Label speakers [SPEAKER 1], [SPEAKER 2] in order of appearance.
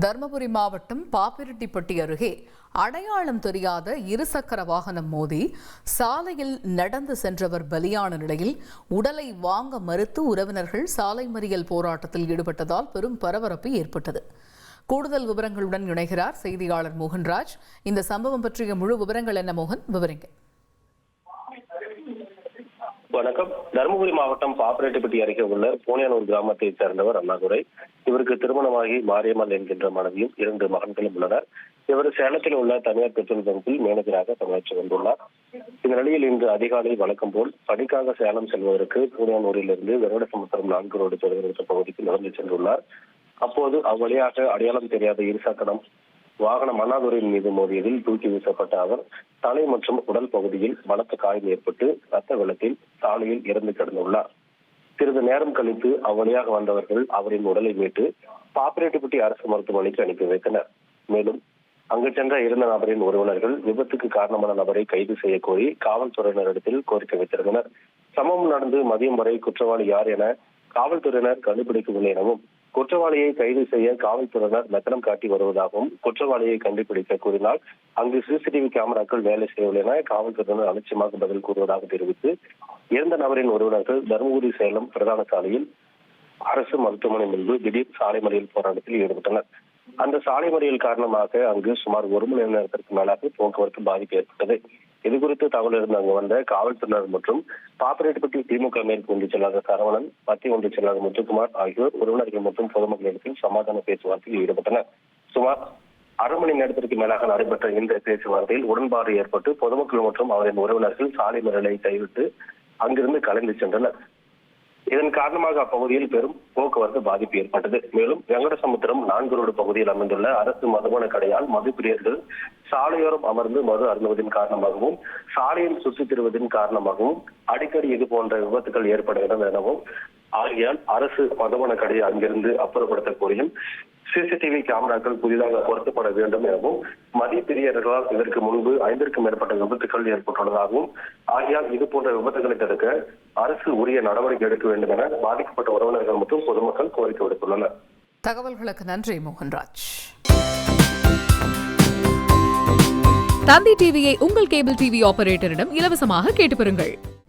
[SPEAKER 1] தருமபுரி மாவட்டம் பாப்பிரெட்டிப்பட்டி அருகே அடையாளம் தெரியாத இருசக்கர வாகனம் மோதி சாலையில் நடந்து சென்றவர் பலியான நிலையில் உடலை வாங்க மறுத்து உறவினர்கள் சாலை மறியல் போராட்டத்தில் ஈடுபட்டதால் பெரும் பரபரப்பு ஏற்பட்டது. கூடுதல் விவரங்களுடன் இணைகிறார் செய்தியாளர் மோகன்ராஜ். இந்த சம்பவம் பற்றிய முழு விவரங்கள் என்ன மோகன்? விவரிங்க.
[SPEAKER 2] வணக்கம். தருமபுரி மாவட்டம் பாப்பரேட்டுப்பட்டி அருகே உள்ள பூனியானூர் கிராமத்தைச் சேர்ந்தவர் அண்ணாதுரை. இவருக்கு திருமணமாகி மாரியம்மாள் என்கின்ற மனைவியும் இரண்டு மகன்களும் உள்ளனர். இவர் சேலத்தில் உள்ள தனியார் பெட்ரோல் பங்கில் மேனேஜராக பணியாற்றி வந்துள்ளார். இந்த நிலையில் இன்று அதிகாலை வழக்கம் போல் பணிக்காக சேலம் செல்வதற்கு பூனியானூரிலிருந்து வெங்கடசமுத்திரம் நான்கு ரோடு தொலைநிறுத்த பகுதிக்கு நடந்து சென்றுள்ளார். அப்போது அவ்வழியாக அடையாளம் தெரியாத இருசக்கரம் வாகனம் அண்ணாதுரையின் மீது மோதியதில் தூக்கி வீசப்பட்ட அவர் தலை மற்றும் உடல் பகுதியில் பலத்த காயம் ஏற்பட்டு ரத்த வெள்ளத்தில் சாலையில் இறந்து கிடந்துள்ளார். சிறிது நேரம் கழித்து அவ்வழியாக வந்தவர்கள் அவரின் உடலை மீட்டு பாப்பிரெட்டிப்பட்டி அரசு மருத்துவமனைக்கு அனுப்பி வைத்தனர். மேலும் அங்கு சென்ற இருந்த நபரின் உறவினர்கள் விபத்துக்கு காரணமான நபரை கைது செய்ய கோரி காவல்துறையினரிடத்தில் கோரிக்கை வைத்திருந்தனர். சம்பவம் நடந்து மதியம் வரை குற்றவாளி யார் என காவல்துறையினர் கண்டுபிடிக்கவில்லை எனவும் குற்றவாளியை கைது செய்ய காவல்துறையினர் மெத்தனம் காட்டி வருவதாகவும் குற்றவாளியை கண்டுபிடிக்க கூறினால் அங்கு சிசிடிவி கேமராக்கள் வேலை செய்யவில்லை என காவல்துறையினர் அலட்சியமாக பதில் கூறுவதாக தெரிவித்து இறந்த நபரின் உறவினர்கள் தருமபுரி சேலம் பிரதான சாலையில் அரசு மருத்துவமனை முன்பு திடீர் சாலை மறியல் போராட்டத்தில் ஈடுபட்டனர். அந்த சாலை மறியல் காரணமாக அங்கு சுமார் ஒரு மணி நேரத்திற்கு மேலாக போக்குவரத்து பாதிப்பு ஏற்பட்டது. இது குறித்து தகவல் இருந்து அங்கு வந்த காவல்துறையினர் மற்றும் பாப்பரேட்டுப்பட்டி திமுக மேற்கு ஒன்றிய செயலாளர் சரவணன் மத்திய ஒன்றிய செயலாளர் முத்துக்குமார் ஆகியோர் உறவினர்கள் மற்றும் பொதுமக்களிடத்தில் சமாதான பேச்சுவார்த்தையில் ஈடுபட்டனர். சுமார் அரை மணி நேரத்திற்கு மேலாக நடைபெற்ற இந்த பேச்சுவார்த்தையில் உடன்பாடு ஏற்பட்டு பொதுமக்கள் மற்றும் அவரின் உறவினர்கள் சாலை மறியலை கைவிட்டு அங்கிருந்து கலைந்து சென்றனர். இதன் காரணமாக அப்பகுதியில் பெரும் போக்குவரத்து பாதிப்பு ஏற்பட்டது. மேலும் வெங்கடசமுத்திரம் நான்கு ரோடு பகுதியில் அமைந்துள்ள அரசு மதுபான கடையால் மதுப்பிரியர்கள் சாலையோரம் அமர்ந்து மது அருந்துவதன் காரணமாகவும் சாலையில் சுற்றித் திரிவதன் காரணமாகவும் அடிக்கடி இது போன்ற விபத்துகள் ஏற்படுகிறது எனவும் ஆகையால் அரசு மதுபான கடையை அங்கிருந்து அப்புறப்படுத்த கோரியும் சிசிடிவி கேமராக்கள் புதிதாக பொருத்தப்பட வேண்டும் எனவும் மதிப்பிரியர்களால் இதற்கு முன்பு ஐந்திற்கும் மேற்பட்ட விபத்துகள் ஏற்பட்டுள்ளதாகவும் ஆகையால் இது போன்ற விபத்துகளை தடுக்க அரசு உரிய நடவடிக்கை எடுக்க வேண்டும் என பாதிக்கப்பட்ட உறவினர்கள் மற்றும் பொதுமக்கள் கோரிக்கை விடுத்துள்ளனர்.
[SPEAKER 1] தகவல்களுக்கு நன்றி மோகன்ராஜ்.
[SPEAKER 3] தந்தி டிவியை உங்கள் கேபிள் டிவி ஆபரேட்டரிடம் இலவசமாக கேட்டு பெறுங்கள்.